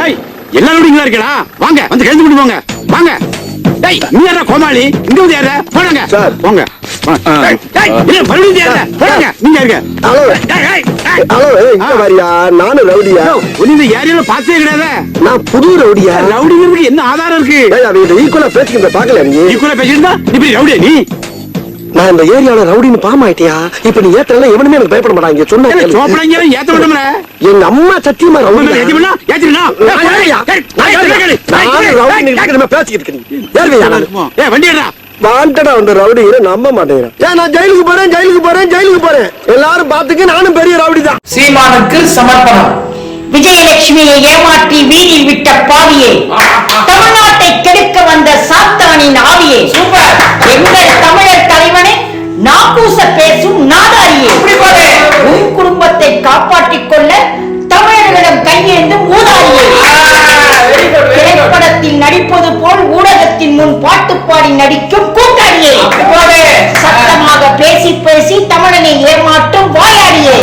டேய் எல்லாரும் இங்க இருக்கடா வாங்க வந்து கழிஞ்சு கொண்டு போங்க. வாங்க. டேய் நீ யாரா கோமாளி? இங்க வந்து யாரா போடுங்க. சார். போங்க. என்ன ஆதாரம் இருக்கு? பேசிக்கிறத பாக்கல நீ? பெரிய ரவுடியா நீ? நான் இந்த ஏரியால ரவுடின்னு பாமாயிட்டியா இப்ப நீ ஏத்தல எவனுமே எனக்கு பயப்பட மாட்டாங்க சொன்ன. சோப்படாங்க ஏத்த எங்க அம்மா சத்தியமா ரவுடி ஏத்தினா ஏத்தினா ஏ வண்டி எடுடா. வாண்டடா அந்த ரவுடி நம்ப மாட்டேங்கிறேன். ஏன் நான் ஜெயிலுக்கு போறேன் ஜெயிலுக்கு போறேன் ஜெயிலுக்கு போறேன். எல்லாரும் பாத்துக்க நானும் பெரிய ரவுடி தான். சீமானுக்கு சமர்ப்பணம். விஜயலட்சுமியை ஏமாற்றி வீதியில் விட்ட பாவியே தமிழ்நாட்டை கெடுக்க வந்த சாத்தானின் ஆவியே சூப்பர். நாக்கூச பேசும் போடு. உன் குடும்பத்தை காப்பாற்றிக் கொள்ள தமிழர்களிடம் கையேந்து மூதாரியே. திரைப்படத்தில் நடிப்பது போல் ஊடகத்தின் முன் பாட்டு பாடி நடிக்கும் கூட்டாளியே. சத்தமாக பேசி பேசி தமிழனை ஏமாற்றும் வாயாடியே